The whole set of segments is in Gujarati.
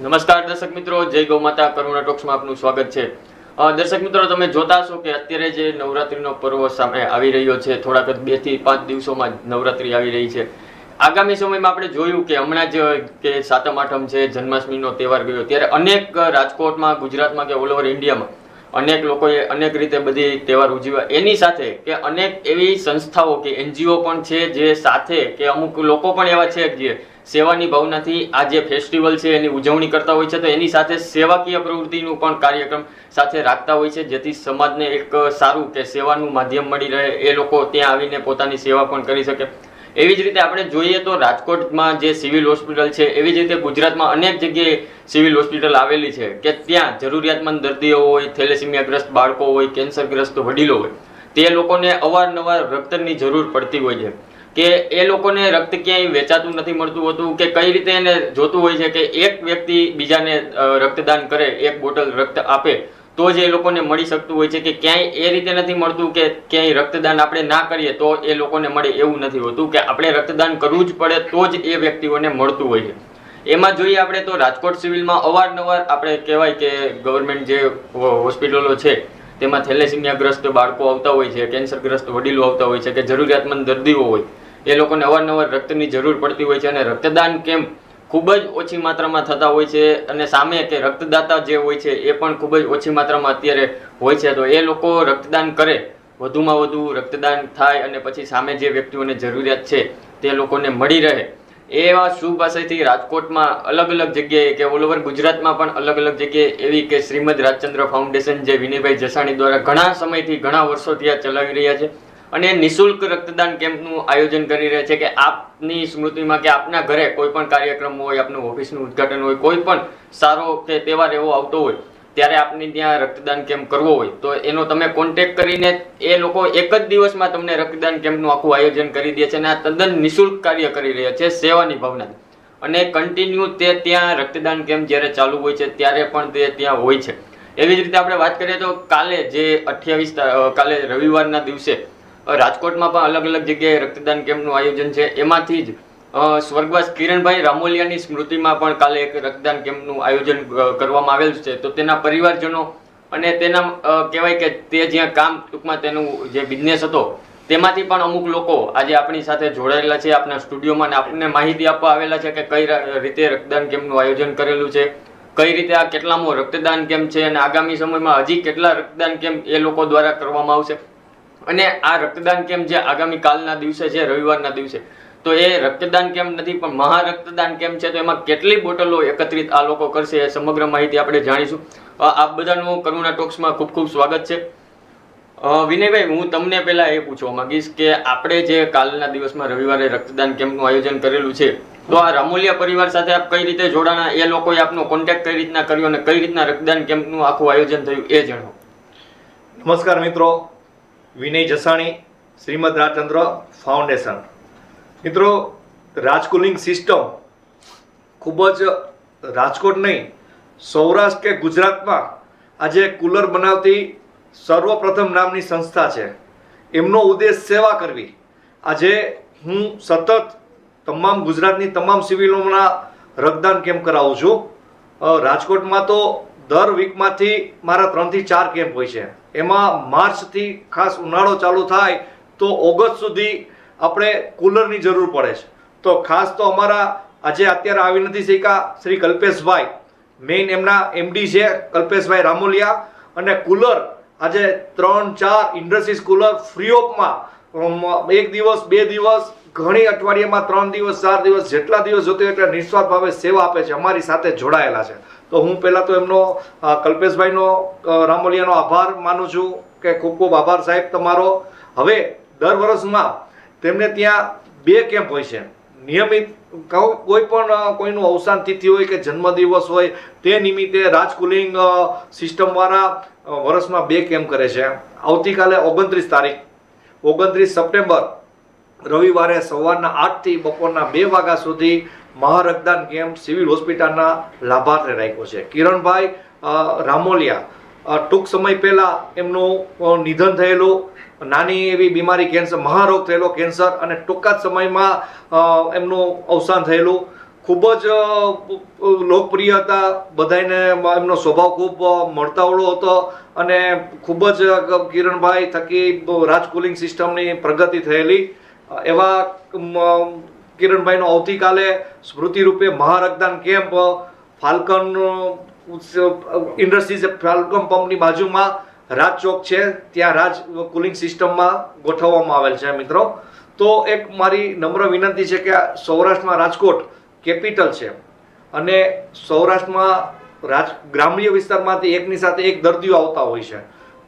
નમસ્કાર દર્શક મિત્રો, જય ગૌ માતા, કરુણા ટોક્સમાં આપનું સ્વાગત છે. દર્શક મિત્રો, તમે જોતા છો કે અત્યારે જે નવરાત્રીનો પર્વ સામે આવી રહ્યો છે, થોડાક બેથી પાંચ દિવસોમાં નવરાત્રી આવી રહી છે. આગામી સમયમાં આપણે જોયું કે હમણાં જ કે સાતમ, આઠમ છે, જન્માષ્ટમીનો તહેવાર ગયો. ત્યારે અનેક રાજકોટમાં, ગુજરાતમાં કે ઓલ ઓવર ઇન્ડિયામાં અનેક લોકોએ અનેક રીતે બધી તહેવાર ઉજવ્યા. એની સાથે કે અનેક એવી સંસ્થાઓ કે એનજીઓ પણ છે જે સાથે કે અમુક લોકો પણ એવા છે જે સેવાની ભાવનાથી આ જે ફેસ્ટિવલ છે એની ઉજવણી કરતા હોય છે, તો એની સાથે સેવાકીય પ્રવૃત્તિનું પણ કાર્યક્રમ સાથે રાખતા હોય છે, જેથી સમાજને એક સારું કે સેવાનું માધ્યમ મળી રહે, એ લોકો ત્યાં આવીને પોતાની સેવા પણ કરી શકે. એવી જ રીતે આપણે જોઈએ તો રાજકોટમાં જે સિવિલ હોસ્પિટલ છે, એવી જ રીતે ગુજરાતમાં અનેક જગ્યાએ સિવિલ હોસ્પિટલ આવેલી છે, કે ત્યાં જરૂરિયાતમંદ દર્દીઓ હોય, થેલેસીમિયાગ્રસ્ત બાળકો હોય, કેન્સરગ્રસ્ત વડીલો હોય, તે લોકોને અવારનવાર રક્તની જરૂર પડતી હોય છે. કે એ લોકોને રક્ત ક્યાંય વેચાતું નથી મળતું હોતું કે કઈ રીતે એને જોતું હોય છે કે એક વ્યક્તિ બીજાને રક્તદાન કરે, એક બોટલ રક્ત આપે, તો જ એ લોકોને મળી શકતું હોય છે કે ક્યાંય એ રીતે નથી મળતું કે ક્યાંય રક્તદાન આપણે ના કરીએ તો એ લોકોને મળે એવું નથી હોતું કે આપણે રક્તદાન કરવું જ પડે તો જ એ વ્યક્તિઓને મળતું હોય છે. એમાં જોઈએ આપણે તો રાજકોટ સિવિલમાં અવારનવાર આપણે કહેવાય કે ગવર્મેન્ટ જે હોસ્પિટલો છે, તેમાં થેલેસીમિયાગ્રસ્ત બાળકો આવતા હોય છે, કેન્સરગ્રસ્ત વડીલો આવતા હોય છે, કે જરૂરિયાતમંદ દર્દીઓ હોય એ લોકોને અવારનવાર રક્તની જરૂર પડતી હોય છે અને રક્તદાન કેમ્પ ખૂબ જ ઓછી માત્રામાં થતા હોય છે અને સામે કે રક્તદાતા જે હોય છે એ પણ ખૂબ જ ઓછી માત્રામાં અત્યારે હોય છે. તો એ લોકો રક્તદાન કરે, વધુમાં વધુ રક્તદાન થાય અને પછી સામે જે વ્યક્તિઓને જરૂરિયાત છે તે લોકોને મળી રહે. એવા શુભ આશયથી રાજકોટમાં અલગ અલગ જગ્યાએ કે ઓલ ઓવર ગુજરાતમાં પણ અલગ અલગ જગ્યાએ એવી કે શ્રીમદ રાજચંદ્ર ફાઉન્ડેશન જે વિનયભાઈ જસાણી દ્વારા ઘણા સમયથી ઘણા વર્ષોથી આ ચલાવી રહ્યા છે. અને નિઃશુલ્ક રક્તદાન કેમ્પનું આયોજન કરી રહ્યા છે કે આપની સ્મૃતિમાં કે આપના ઘરે કોઈ પણ કાર્યક્રમ હોય, આપનું ઓફિસનું ઉદ્ઘાટન હોય, કોઈ પણ સારો કે તહેવાર એવો આવતો હોય, ત્યારે આપને ત્યાં રક્તદાન કેમ્પ કરવો હોય, તો એનો તમે કોન્ટેક કરીને એ લોકો એક જ દિવસમાં તમને રક્તદાન કેમ્પનું આખું આયોજન કરી દે છે અને આ તદ્દન નિઃશુલ્ક કાર્ય કરી રહ્યા છે સેવાની ભાવના. અને કન્ટિન્યુ તે ત્યાં રક્તદાન કેમ્પ જ્યારે ચાલુ હોય છે, ત્યારે પણ તે ત્યાં હોય છે. એવી જ રીતે આપણે વાત કરીએ તો કાલે જે અઠ્યાવીસ કાલે રવિવારના દિવસે રાજકોટમાં પણ અલગ અલગ જગ્યાએ રક્તદાન કેમ્પનું આયોજન છે. એમાંથી જ સ્વર્ગવાસ કિરણભાઈ રામોલિયાની સ્મૃતિમાં પણ કાલે એક રક્તદાન કેમ્પનું આયોજન કરવામાં આવેલ છે. તો તેના પરિવારજનો અને તેના કહેવાય કે તે જ્યાં કામ ટૂંકમાં તેનું જે બિઝનેસ હતો, તેમાંથી પણ અમુક લોકો આજે આપણી સાથે જોડાયેલા છે. આપણા સ્ટુડિયોમાં આપણને માહિતી આપવા આવેલા છે કે કઈ રીતે રક્તદાન કેમ્પનું આયોજન કરેલું છે, કઈ રીતે આ કેટલામો રક્તદાન કેમ્પ છે અને આગામી સમયમાં હજી કેટલા રક્તદાન કેમ્પ એ લોકો દ્વારા કરવામાં આવશે. અને આ રક્તદાન કેમ્પ જે આગામી કાલના દિવસે છે, રવિવારના દિવસે, તો એ રક્તદાન કેમ્પ નથી, પણ મહા રક્તદાન કેમ્પ છે, તો એમાં કેટલી બોટલો એકત્રિત આ લોકો કરશે એ સમગ્ર માહિતી આપણે જાણીશું. આપ બધાનું કરુણા ટોક્સમાં ખૂબ ખૂબ સ્વાગત છે. વિનયભાઈ, હું તમને પહેલા એ પૂછવા માંગીશ કે આપણે જે કાલના દિવસમાં રવિવારે રક્તદાન કેમ્પનું આયોજન કરેલું છે, તો આ રામોલિયા પરિવાર સાથે આપ કઈ રીતે જોડાણા? એ લોકોએ આપનો કોન્ટેક્ટ કઈ રીતના કર્યો અને કઈ રીતના રક્તદાન કેમ્પનું આખું આયોજન થયું એ જણાવો નમસ્કાર મિત્રો વિનય જસાણી, શ્રીમદ રાજચંદ્ર ફાઉન્ડેશન. મિત્રો, રાજકુલિંગ સિસ્ટમ ખૂબ જ રાજકોટ નહીં, સૌરાષ્ટ્ર કે ગુજરાતમાં આજે કુલર બનાવતી સર્વપ્રથમ નામની સંસ્થા છે. એમનો ઉદ્દેશ સેવા કરવી. આજે હું સતત તમામ ગુજરાતની તમામ સિવિલોના રક્તદાન કેમ્પ કરાવું છું. રાજકોટમાં તો દર વીકમાંથી મારા ત્રણથી ચાર કેમ્પ હોય છે. એમાં માર્ચથી ખાસ ઉનાળો ચાલુ થાય તો ઓગસ્ટ સુધી આપણે કુલરની જરૂર પડે છે. તો ખાસ તો અમારા આજે અત્યારે આવી નથી શક્યા શ્રી કલ્પેશભાઈ. મેઇન એમના એમડી છે, કલ્પેશભાઈ રામોલિયા. અને કુલર આજે ત્રણ, ચાર ઇન્ડસ્ટ્રીઝ કુલર ફ્રી ઓફમાં એક દિવસ, બે દિવસ, ઘણી અઠવાડિયામાં ત્રણ દિવસ, ચાર દિવસ જેટલા દિવસ જોતી હોય એટલા નિસ્વાર્થ ભાવે સેવા આપે છે, અમારી સાથે જોડાયેલા છે. તો હું પહેલાં તો એમનો કલ્પેશભાઈનો રામોલિયાનો આભાર માનું છું કે ખૂબ ખૂબ આભાર સાહેબ તમારો. હવે દર વર્ષમાં તેમને ત્યાં બે કેમ્પ હોય છે. નિયમિત કોઈ પણ કોઈનું અવસાન તિથિ હોય કે જન્મદિવસ હોય, તે નિમિત્તે રાજકુલિંગ સિસ્ટમવાળા વર્ષમાં બે કેમ્પ કરે છે. આવતીકાલે ઓગણત્રીસ તારીખ, ઓગણત્રીસ સપ્ટેમ્બર, રવિવારે સવારના આઠથી બપોરના બે વાગ્યા સુધી મહારક્તદાન કેમ્પ સિવિલ હોસ્પિટલના લાભાર્થે રાખ્યો છે. કિરણભાઈ રામોલિયા ટૂંક સમય પહેલા એમનું નિધન થયેલું, નાની એવી બીમારી કેન્સર, મહારોગ થયેલો કેન્સર અને ટૂંકા જ સમયમાં એમનું અવસાન થયેલું. ખૂબ જ લોકપ્રિય હતા. બધાને એમનો સ્વભાવ ખૂબ મળતાવળો હતો અને ખૂબ જ કિરણભાઈ થકી રાજકુલિંગ સિસ્ટમની પ્રગતિ થયેલી. એવા કિરણભાઈનો આવતીકાલે સ્મૃતિ રૂપે મહારક્તદાન કેમ્પ, ફાલ્કન ઇન્ડસ્ટ્રીઝ ફાલ્કન પંપની બાજુમાં રાજ ચોક છે. ત્યાં રાજ કુલિંગ સિસ્ટમમાં ગોઠવવામાં આવેલ છે મિત્રો. તો એક મારી નમ્ર વિનંતી છે કે સૌરાષ્ટ્રમાં રાજકોટ કેપિટલ છે. અને સૌરાષ્ટ્રમાં રાજ ગ્રામ્ય વિસ્તારમાંથી એકની સાથે એક દર્દીઓ આવતા હોય છે.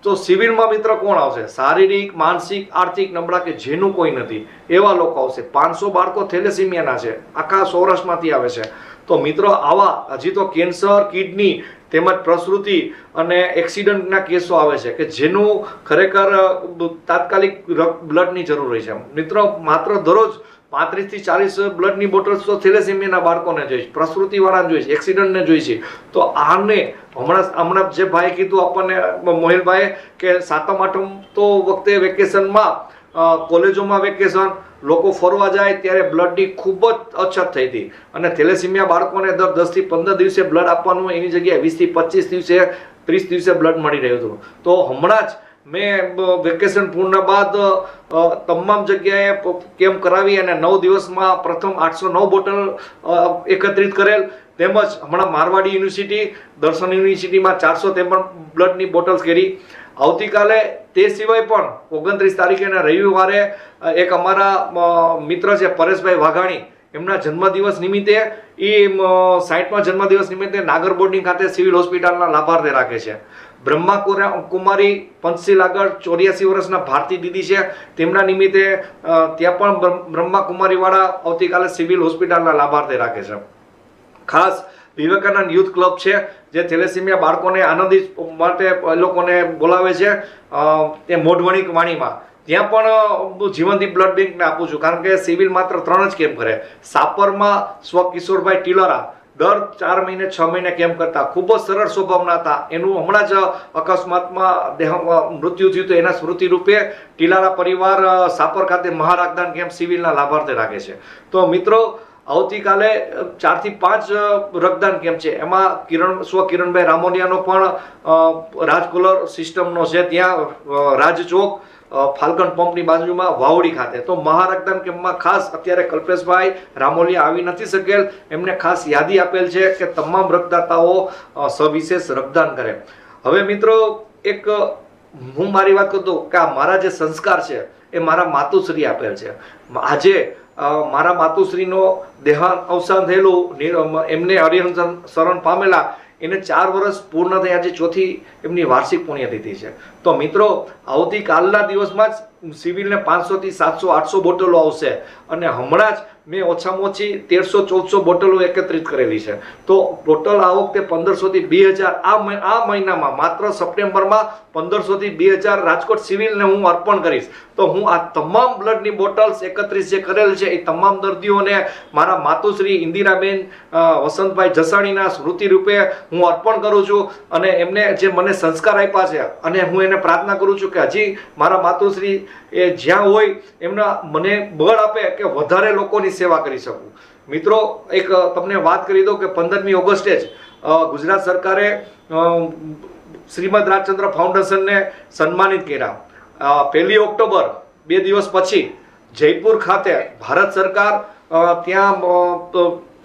તો શિબિરમાં મિત્ર કોણ આવશે? શારીરિક, માનસિક, આર્થિક નબળા કે જેનું કોઈ નથી? એવા લોકો આવશે. પાંચસો બાળકો થેલેસીમિયાના છે. આખા સૌરાષ્ટ્રમાંથી આવે છે. તો મિત્રો, આવા હજી તો કેન્સર, કિડની તેમજ પ્રસૃતિ અને એક્સિડન્ટના કેસો આવે છે કે જેનું ખરેખર તાત્કાલિક બ્લડની જરૂર હોય છે. મિત્રો, માત્ર દરરોજ પાંત્રીસથી ચાલીસ બ્લડની બોટલ્સ તો થેલેસીમિયાના બાળકોને જોઈશ, પ્રસૃતિવાળાને જોઈશ એક્સિડન્ટને જોઈશે. તો આને હમણાં હમણાં જે ભાઈ કીધું આપણને મોહિલભાઈએ કે સાતમ, આઠમ તો વખતે વેકેશનમાં કોલેજોમાં વેકેશન, લોકો ફરવા જાય ત્યારે બ્લડની ખૂબ જ અછત થઈ હતી. અને થેલેસીમિયા બાળકોને દર દસથી પંદર દિવસે બ્લડ આપવાનું, એની જગ્યાએ વીસથી પચીસ દિવસે ત્રીસ દિવસે બ્લડ મળી રહ્યું હતું. તો હમણાં જ મેં વેકેશન પૂર્ણ બાદ તમામ જગ્યાએ કેમ્પ કરાવી અને નવ દિવસમાં પ્રથમ આઠસો નવ બોટલ એકત્રિત કરેલ. તેમજ હમણાં મારવાડી યુનિવર્સિટી, દર્શન યુનિવર્સિટીમાં ચારસો તેપન બ્લડની બોટલ્સ કરી આવતીકાલે તે સિવાય પણ ઓગણત્રીસ તારીખે અને રવિવારે એક અમારા મિત્ર છે પરેશભાઈ વાઘાણી, એમના જન્મદિવસ નિમિત્તે એ સાઠમાં જન્મદિવસ નિમિત્તે નાગર બોર્ડની ખાતે સિવિલ હોસ્પિટલના લાભાર્થે રાખે છે. બ્રહ્મા કુમારી પંચશીલ આગળ ચોર્યાસી વર્ષના ભારતી દીદી છે. તેમના નિમિત્તે ત્યાં પણ બ્રહ્મ- કુમારીવાળા આવતીકાલે સિવિલ હોસ્પિટલના લાભાર્થી રાખે છે. ખાસ વિવેકાનંદ યુથ ક્લબ છે, જે થેલેસીમિયા બાળકોને આનંદિત માટે એ લોકોને બોલાવે છે તે મોઢવણિક વાણીમાં. ત્યાં પણ હું જીવનદીપ બ્લડ બેંકને આપું છું, કારણ કે સિવિલ માત્ર ત્રણ જ કેમ્પ કરે. સાપરમાં સ્વ કિશોરભાઈ ટીલરા દર ચાર મહિને, છ મહિને કેમ્પ કરતા? ખૂબ જ સરળ સ્વભાવના હતા. એનું હમણાં જ અકસ્માતમાં દેહ, મૃત્યુ થયું તો એના સ્મૃતિ રૂપે ટીલારા પરિવાર સાપર ખાતે મહારાગદાન કેમ્પ સિવિલના લાભાર્થે રાખે છે. તો મિત્રો આવતીકાલે ચારથી પાંચ રક્તદાન કેમ્પ છે. એમાં કિરણ સ્વ કિરણભાઈ રામોલિયાનો પણ રાજકુલર સિસ્ટમનો છે. ત્યાં અ, રાજ ચોક અ, ફાલ્કન પંપની બાજુમાં વાવડી ખાતે. તો મહારક્તદાન કેમ્પમાં ખાસ અત્યારે કલ્પેશભાઈ રામોલિયા આવી નથી શકેલ. એમને ખાસ યાદી આપેલ છે કે તમામ રક્તદાતાઓ સવિશેષ રક્તદાન કરે. હવે મિત્રો એક હું મારી વાત કરું કે આ મારા જે સંસ્કાર છે એ મારા માતુશ્રી આપેલ છે. આજે મારા માતુશ્રીનો દેહાંત અવસાન થયેલું એમને હરિહંસન શરણ પામેલા. એને ચાર વર્ષ પૂર્ણ થયા છે. ચોથી એમની વાર્ષિક પુણ્યતિથિ છે. તો મિત્રો, આવતીકાલના દિવસમાં જ સિવિલને પાંચસોથી સાતસો, આઠસો બોટલો આવશે. અને હમણાં જ મેં ઓછામાં ઓછી તેરસો, ચૌદસો બોટલો એકત્રિત કરેલી છે. તો ટોટલ આ વખતે પંદરસોથી બે હજાર, આ આ મહિનામાં, માત્ર સપ્ટેમ્બરમાં પંદરસોથી બે હજાર રાજકોટ સિવિલને હું અર્પણ કરીશ. તો હું આ તમામ બ્લડની બોટલ્સ એકત્રિત જે કરેલ છે, એ તમામ દર્દીઓને મારા માતુશ્રી ઇન્દિરાબેન વસંતભાઈ જસાણીના સ્મૃતિ રૂપે હું અર્પણ કરું છું. અને એમને જે મને સંસ્કાર આપ્યા છે, અને હું એને પ્રાર્થના કરું છું કે હજી મારા માતુશ્રી એ જ્યાં હોય એમના મને બળ આપે કે વધારે લોકોની સેવા કરી શકું. મિત્રો, એક તમને વાત કરી દઉં કે પંદરમી ઓગસ્ટે જ ગુજરાત સરકારે શ્રીમદ રાજચંદ્ર ફાઉન્ડેશનને સન્માનિત કર્યા. પહેલી ઓક્ટોબર, બે દિવસ પછી જયપુર ખાતે ભારત સરકાર ત્યાં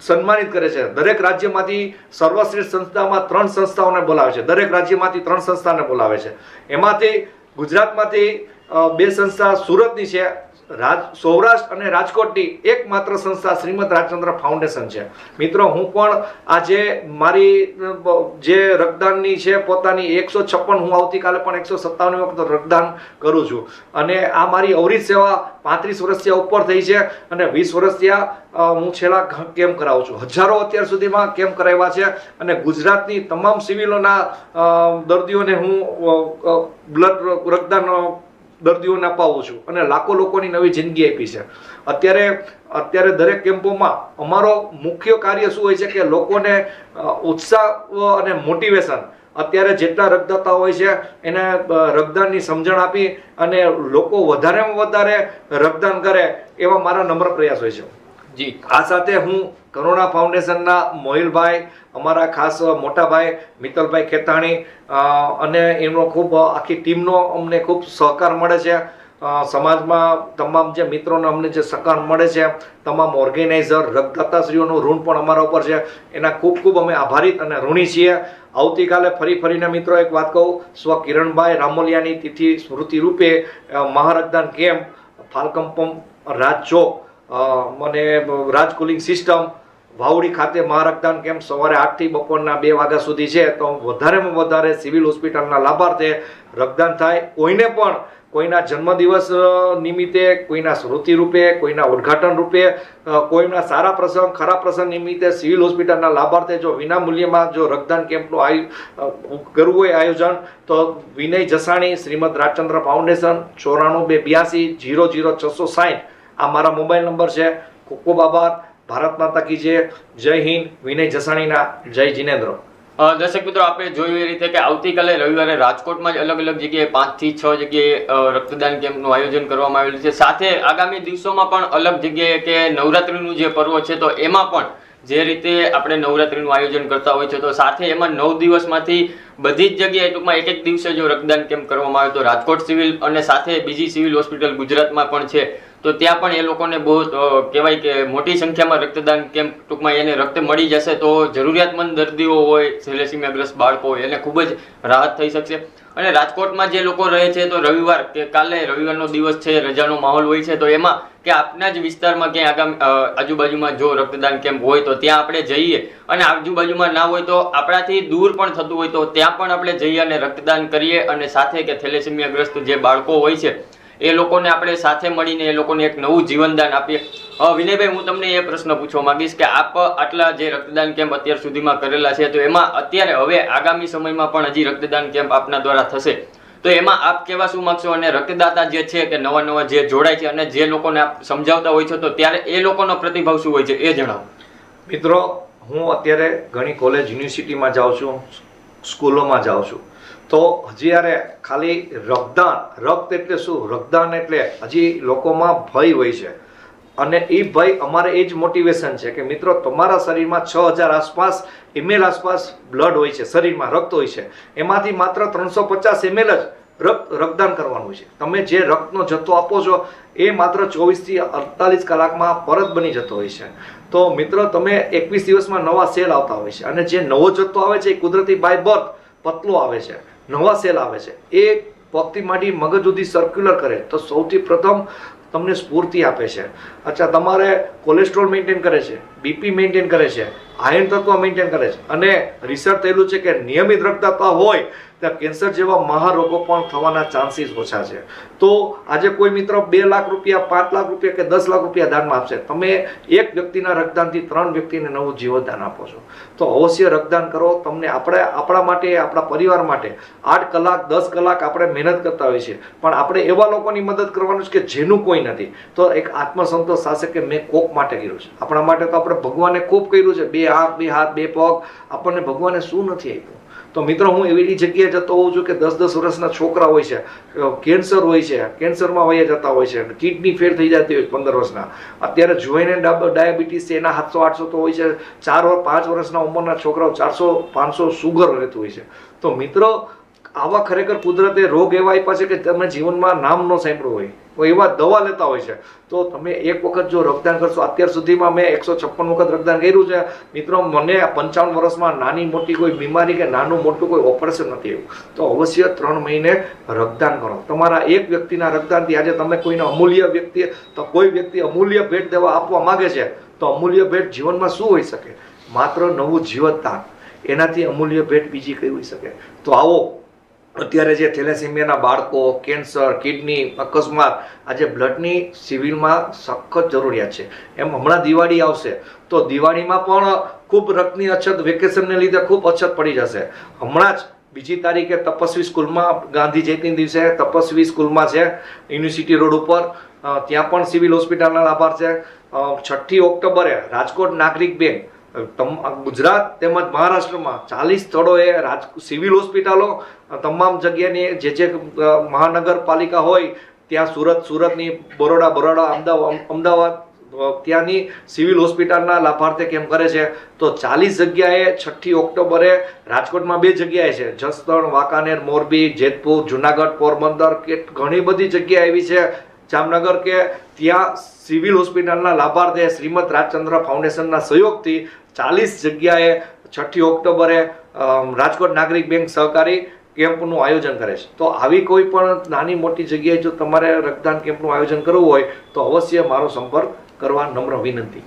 સન્માનિત કરે છે. દરેક રાજ્યમાંથી સર્વશ્રેષ્ઠ સંસ્થામાં ત્રણ સંસ્થાઓને બોલાવે છે. દરેક રાજ્યમાંથી ત્રણ સંસ્થાને બોલાવે છે. એમાંથી ગુજરાતમાંથી બે સંસ્થા સુરતની છે. રાજ, સૌરાષ્ટ્ર અને રાજકોટની એકમાત્ર સંસ્થા શ્રીમદ રાજચંદ્ર ફાઉન્ડેશન છે. મિત્રો, હું પણ આજે મારી જે રક્તદાનની છે પોતાની એકસો છપ્પન, હું આવતીકાલે પણ એકસો સત્તાવન વખત રક્તદાન કરું છું. અને આ મારી અવરિત સેવા પાંત્રીસ વર્ષથી ઉપર થઈ છે અને વીસ વર્ષથી હું છેલ્લા કેમ્પ કરાવું છું. હજારો અત્યાર સુધીમાં કેમ્પ કરાવ્યા છે અને ગુજરાતની તમામ સિવિલોના દર્દીઓને હું બ્લડ રક્તદાન દર્દીઓને અપાવું છું અને લાખો લોકોની નવી જિંદગી આપી છે. અત્યારે અત્યારે દરેક કેમ્પોમાં અમારો મુખ્ય કાર્ય શું હોય છે કે લોકોને ઉત્સાહ અને મોટિવેશન. અત્યારે જેટલા રક્તદાતા હોય છે એને રક્તદાનની સમજણ આપી અને લોકો વધારેમાં વધારે રક્તદાન કરે એવા મારા નમ્ર પ્રયાસ હોય છે. જી. આ સાથે હું કરુણા ફાઉન્ડેશનના મોહિલભાઈ, અમારા ખાસ મોટાભાઈ મિત્તલભાઈ ખેતાણી અને એમનો ખૂબ આખી ટીમનો અમને ખૂબ સહકાર મળે છે. સમાજમાં તમામ જે મિત્રોને અમને જે સહકાર મળે છે, તમામ ઓર્ગેનાઇઝર, રક્તદાતાશ્રીઓનું ઋણ પણ અમારા ઉપર છે. એના ખૂબ ખૂબ અમે આભારિત અને ઋણી છીએ. આવતીકાલે ફરી ફરીને મિત્રો એક વાત કહું, સ્વ કિરણભાઈ રામોલિયાની તિથિ સ્મૃતિ રૂપે મહારક્તદાન કેમ્પ, ફાલ્કમ રાજ ચોક મને રાજ કુલિંગ સિસ્ટમ વાવડી ખાતે મહારક્તદાન કેમ્પ સવારે આઠથી બપોરના બે વાગ્યા સુધી છે. તો વધારેમાં વધારે સિવિલ હોસ્પિટલના લાભાર્થે રક્તદાન થાય. કોઈને પણ કોઈના જન્મદિવસ નિમિત્તે, કોઈના સ્મૃતિ રૂપે, કોઈના ઉદ્ઘાટન રૂપે કોઈના સારા પ્રસંગ, ખરાબ પ્રસંગ નિમિત્તે સિવિલ હોસ્પિટલના લાભાર્થે જો વિના મૂલ્યમાં જો રક્તદાન કેમ્પનું આયુ કરવું હોય આયોજન, તો વિનય જસાણી, શ્રીમદ રાજચંદ્ર ફાઉન્ડેશન, ચોરાણું બે બ્યાસી, જીરો જીરો છસો સાઠ આ મારા મોબાઈલ નંબર છે. ખૂબ ખૂબ આભાર. ભારત માતા કી જય જય હિન્દ, વિનય જસાણીના, જય જિનેન્દ્ર. દર્શક મિત્રો આપણે જોયું એ રીતે કે આવતીકાલે રવિવારે રાજકોટમાં જ અલગ અલગ જગ્યાએ પાંચથી છ જગ્યાએ રક્તદાન કેમ્પનું આયોજન કરવામાં આવેલું છે. સાથે આગામી દિવસોમાં પણ અલગ જગ્યાએ કે નવરાત્રીનું જે પર્વ છે, તો એમાં પણ જે રીતે આપણે નવરાત્રીનું આયોજન કરતા હોય છે, તો સાથે એમાં નવ દિવસમાંથી બધી જ જગ્યાએ ટૂંકમાં એક એક દિવસે જો રક્તદાન કેમ્પ કરવામાં આવે, તો રાજકોટ સિવિલ અને સાથે બીજી સિવિલ હોસ્પિટલ ગુજરાતમાં પણ છે. તો ત્યાં પણ એ લોકોને બહુ કહેવાય કે મોટી સંખ્યામાં રક્તદાન કેમ્પ ટૂંકમાં એને રક્ત મળી જશે તો જરૂરિયાતમંદ દર્દીઓ હોય, થેલેસીમિયાગ્રસ્ત બાળકો હોય, એને ખૂબ જ રાહત થઈ શકશે. અને રાજકોટમાં જે લોકો રહે છે તો રવિવાર, કે કાલે રવિવારનો દિવસ છે, રજાનો માહોલ હોય છે, તો એમાં કે આપના જ વિસ્તારમાં ક્યાંય આગામી આજુબાજુમાં જો રક્તદાન કેમ્પ હોય તો ત્યાં આપણે જઈએ. અને આજુબાજુમાં ના હોય તો આપણાથી દૂર પણ થતું હોય તો ત્યાં પણ આપણે જઈએ અને રક્તદાન કરીએ. અને સાથે કે થેલેસીમિયાગ્રસ્ત જે બાળકો હોય છે એ લોકોને આપણે સાથે મળીને એ લોકોને એક નવું જીવનદાન આપીએ. વિનયભાઈ, હું તમને એ પ્રશ્ન પૂછવા માંગીશ કે આપ આટલા જે રક્તદાન કેમ્પ અત્યાર સુધીમાં કરેલા છે, તો એમાં અત્યારે હવે આગામી સમયમાં પણ હજી રક્તદાન કેમ્પ આપના દ્વારા થશે? તો એમાં આપ કેવા શું માગશો? અને રક્તદાતા જે છે કે નવા નવા જે જોડાય છે અને જે લોકોને આપ સમજાવતા હોય છે, તો ત્યારે એ લોકોનો પ્રતિભાવ શું હોય છે? એ જણાવો. મિત્રો, હું અત્યારે ઘણી કોલેજ, યુનિવર્સિટીમાં જાઉં છું, સ્કૂલોમાં જાઉં છું. તો હજી યારે ખાલી રક્તદાન, રક્ત એટલે શું? રક્તદાન એટલે હજી લોકોમાં ભય હોય છે. અને એ ભય અમારે એ જ મોટિવેશન છે કે મિત્રો, તમારા શરીરમાં છ હજાર આસપાસ એમએલ આસપાસ બ્લડ હોય છે, શરીરમાં રક્ત હોય છે. એમાંથી માત્ર ત્રણસો પચાસ એમએલ જ રક્ત રક્તદાન કરવાનું છે. તમે જે રક્તનો જથ્થો આપો છો, એ માત્ર ચોવીસથી અડતાલીસ કલાકમાં પરત બની જતો હોય છે. તો મિત્રો, તમે એકવીસ દિવસમાં નવા સેલ આવતા હોય છે. અને જે નવો જથ્થો આવે છે, એ કુદરતી બાય બર્થ પતલો આવે છે. નવા સેલ આવે છે. એ પગથી માંડી મગજ સુધી સર્ક્યુલર કરે તો સૌથી પ્રથમ તમને સ્ફૂર્તિ આપે છે. અચ્છા, તમારે કોલેસ્ટ્રોલ મેન્ટેન કરે છે. બીપી મેન્ટેન કરે છે. આયર્ન તત્વ મેન્ટેન કરે છે. અને રિસર્ચ થયેલું છે કે નિયમિત રક્તદાતા હોય ત્યાં કેન્સર જેવા મહારોગો પણ થવાના ચાન્સીસ ઓછા છે. તો આજે કોઈ મિત્ર બે લાખ રૂપિયા, પાંચ લાખ રૂપિયા કે દસ લાખ રૂપિયા દાનમાં આપશે. તમે એક વ્યક્તિના રક્તદાનથી ત્રણ વ્યક્તિને નવું જીવનદાન આપો છો. તો અવશ્ય રક્તદાન કરો. તમને આપણે, આપણા માટે, આપણા પરિવાર માટે આઠ કલાક, દસ કલાક આપણે મહેનત કરતા હોઈએ છીએ. પણ આપણે એવા લોકોની મદદ કરવાનું છે કે જેનું કોઈ નથી. તો એક આત્મસંતોષ થશે કે મેં કોક માટે કર્યું છે. આપણા માટે તો આપણે ભગવાને ખૂબ કર્યું છે, બે હાથ બે હાથ, બે પગ, આપણને ભગવાને શું નથી આપ્યું? તો મિત્રો, હું એવી જગ્યાએ જતો હોઉં છું કે દસ દસ વર્ષના છોકરા હોય છે કેન્સર હોય છે, કેન્સરમાં વયા જતા હોય છે, કિડની ફેર થઈ જતી હોય પંદર વર્ષના. અત્યારે જોઈને ડાયાબિટીસ છે, એના સાતસો, આઠસો તો હોય છે, ચાર પાંચ વર્ષના ઉંમરના છોકરાઓ ચારસો, પાંચસો સુગર રહેતું હોય છે. તો મિત્રો, આવા ખરેખર કુદરતે રોગ એવા આપ્યા છે કે તમે જીવનમાં નામ ન સાંભળ્યું હોય. એવા દવા લેતા હોય છે. તો તમે એક વખત જો રક્તદાન કરશો, અત્યાર સુધીમાં મેં એકસો છપ્પન વખત રક્તદાન કર્યું છે. મિત્રો, મને પંચાવન વર્ષમાં નાની મોટી કોઈ બીમારી કે નાનું મોટું કોઈ ઓપરેશન નથી આવ્યું. તો અવશ્ય ત્રણ મહિને રક્તદાન કરો. તમારા એક વ્યક્તિના રક્તદાનથી આજે તમે કોઈને અમૂલ્ય વ્યક્તિ, તો કોઈ વ્યક્તિ અમૂલ્ય ભેટ દેવા આપવા માંગે છે, તો અમૂલ્ય ભેટ જીવનમાં શું હોઈ શકે? માત્ર નવું જીવતદાન. એનાથી અમૂલ્ય ભેટ બીજી કઈ હોઈ શકે? તો આવો અત્યારે જે થેલેસેમિયાના બાળકો, કેન્સર, કિડની, અકસ્માત, આજે બ્લડની સિવિલમાં સખત જરૂરિયાત છે. એમ હમણાં દિવાળી આવશે, તો દિવાળીમાં પણ ખૂબ રક્તની અછત, વેકેશનને લીધે ખૂબ અછત પડી જશે. હમણાં જ બીજી તારીખે તપસ્વી સ્કૂલમાં ગાંધી જયંતિ દિવસે તપસ્વી સ્કૂલમાં છે, યુનિવર્સિટી રોડ ઉપર. ત્યાં પણ સિવિલ હોસ્પિટલના લાભાર છે છઠ્ઠી ઓક્ટોબરે રાજકોટ નાગરિક બેંક ગુજરાત તેમજ મહારાષ્ટ્રમાં ચાલીસ સ્થળોએ રાજ, સિવિલ હોસ્પિટલો તમામ જગ્યાની જે જે મહાનગરપાલિકા હોય, ત્યાં સુરત, સુરતની બરોડા બરોડા, અમદાવાદ અમદાવાદ ત્યાંની સિવિલ હોસ્પિટલના લાભાર્થે કેમ કરે છે? તો ચાલીસ જગ્યાએ છઠ્ઠી ઓક્ટોબરે રાજકોટમાં બે જગ્યાએ છે. જસદણ, વાંકાનેર, મોરબી, જેતપુર, જુનાગઢ, પોરબંદર કે ઘણી બધી જગ્યા એવી છે જામનગર કે ત્યાં સિવિલ હોસ્પિટલના લાભાર્થે શ્રીમદ રાજચંદ્ર ફાઉન્ડેશનના સહયોગથી ચાલીસ જગ્યાએ છઠ્ઠી ઓક્ટોબરે રાજકોટ નાગરિક બેંક સહકારી કેમ્પનું આયોજન કરે છે. તો આવી કોઈ પણ નાની મોટી જગ્યાએ જો તમારે રક્તદાન કેમ્પનું આયોજન કરવું હોય, તો અવશ્ય મારો સંપર્ક કરવા નમ્ર વિનંતી.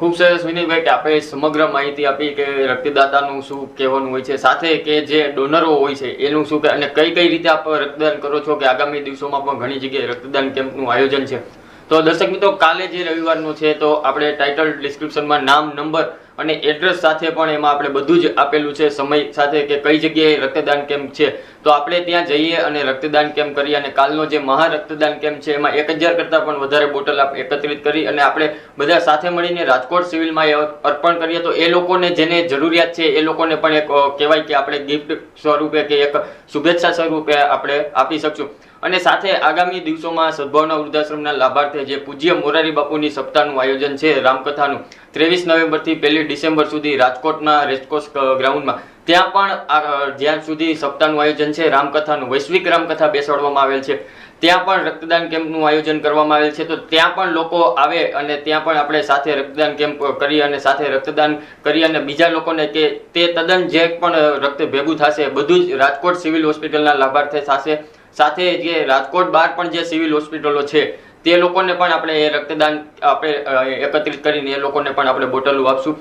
ખૂબ સરસ વિનયભાઈ કે આપણે સમગ્ર માહિતી આપી કે રક્તદાતાનું શું કહેવાનું હોય છે, સાથે કે જે ડોનરો હોય છે, એનું શું કે અને કઈ કઈ રીતે આપ રક્તદાન કરો છો કે આગામી દિવસોમાં પણ ઘણી જગ્યાએ રક્તદાન કેમ્પનું આયોજન છે? તો દર્શક મિત્રો, કાલે જે રવિવારનું છે તો આપણે ટાઇટલ ડિસ્ક્રિપ્શનમાં નામ નંબર અને એડ્રેસ સાથે પણ એમાં આપણે બધું જ આપેલું છે. સમય સાથે કે કઈ જગ્યાએ રક્તદાન કેમ્પ છે. તો આપણે ત્યાં જઈએ અને રક્તદાન કેમ્પ કરીએ અને કાલનો જે મહા રક્તદાન કેમ્પ છે, એમાં એક હજાર કરતાં પણ વધારે બોટલ એકત્રિત કરી અને આપણે બધા સાથે મળીને રાજકોટ સિવિલમાં અર્પણ કરીએ. તો એ લોકોને જેને જરૂરિયાત છે, એ લોકોને પણ એક કહેવાય કે આપણે ગિફ્ટ સ્વરૂપે કે એક શુભેચ્છા સ્વરૂપે આપણે આપી શકશું. અને સાથે આગામી દિવસોમાં સદભાવના વૃદ્ધાશ્રમના લાભાર્થે જે પૂજ્ય મોરારી બાપુની સપ્તાહનું આયોજન છે, રામકથાનું. ત્રેવીસ નવેમ્બરથી પહેલી ડિસેમ્બર સુધી રાજકોટના રેસકોર્સ ગ્રાઉન્ડમાં. ત્યાં પણ જ્યાં સુધી સપ્તાહનું આયોજન છે, રામકથાનું, વૈશ્વિક રામકથા બેસાડવામાં આવેલ છે. ત્યાં પણ રક્તદાન કેમ્પનું આયોજન કરવામાં આવેલ છે. તો ત્યાં પણ લોકો આવે અને ત્યાં પણ આપણે સાથે રક્તદાન કેમ્પ કરી અને સાથે રક્તદાન કરી અને બીજા લોકોને કે તે તદ્દન જે પણ રક્ત ભેગું થશે, બધું જ રાજકોટ સિવિલ હોસ્પિટલના લાભાર્થે થશે. સાથે જે રાજકોટ બહાર પણ જે સિવિલ હોસ્પિટલો છે તે લોકોને પણ આપણે એ રક્તદાન આપણે એકત્રિત કરીને એ લોકોને પણ આપણે બોટલો આપશું.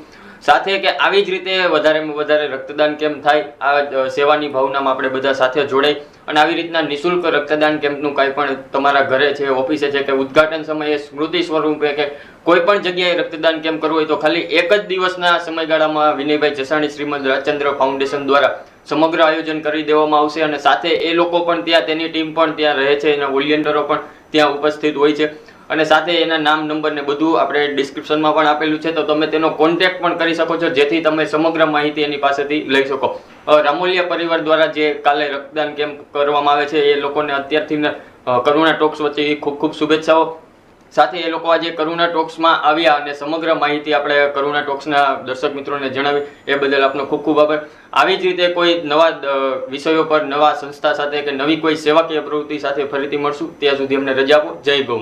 સાથે કે આવી જ રીતે વધારેમાં વધારે રક્તદાન કેમ્પ થાય, આ સેવાની ભાવનામાં આપણે બધા સાથે જોડાઈ અને આવી રીતના નિઃશુલ્ક રક્તદાન કેમ્પનું કાંઈ પણ તમારા ઘરે છે, ઓફિસે છે કે ઉદ્ઘાટન સમયે સ્મૃતિ સ્વરૂપે કે કોઈ પણ જગ્યાએ રક્તદાન કેમ્પ કરવું હોય તો ખાલી એક જ દિવસના સમયગાળામાં વિનયભાઈ જસાણી શ્રીમદ રાજચંદ્ર ફાઉન્ડેશન દ્વારા સમગ્ર આયોજન કરી દેવામાં આવશે અને સાથે એ લોકો પણ ત્યાં, તેની ટીમ પણ ત્યાં રહે છે અને વોલિયન્ટરો પણ ત્યાં ઉપસ્થિત હોય છે. અને સાથે એના નામ, નંબર ને બધું આપણે ડિસ્ક્રિપ્શનમાં પણ આપેલું છે. તો તમે તેનો કોન્ટેક્ટ પણ કરી શકો છો, જેથી તમે સમગ્ર માહિતી એની પાસેથી લઈ શકો. રામોલિયા પરિવાર દ્વારા જે કાલે રક્તદાન કેમ્પ કરવામાં આવે છે, એ લોકોને અત્યારથી કરુણા ટોક્સ વચ્ચે ખૂબ ખૂબ શુભેચ્છાઓ. સાથે એ લોકો આજે કરુણા ટોક્સમાં આવ્યા અને સમગ્ર માહિતી આપણે કરુણા ટોક્સના દર્શક મિત્રોને જણાવી, એ બદલ આપનો ખૂબ ખૂબ આભાર. આવી જ રીતે કોઈ નવા વિષયો પર, નવા સંસ્થા સાથે કે નવી કોઈ સેવાકીય પ્રવૃત્તિ સાથે ફરીથી મળશું. ત્યાં સુધી અમને રજા આપો. જય ગૌ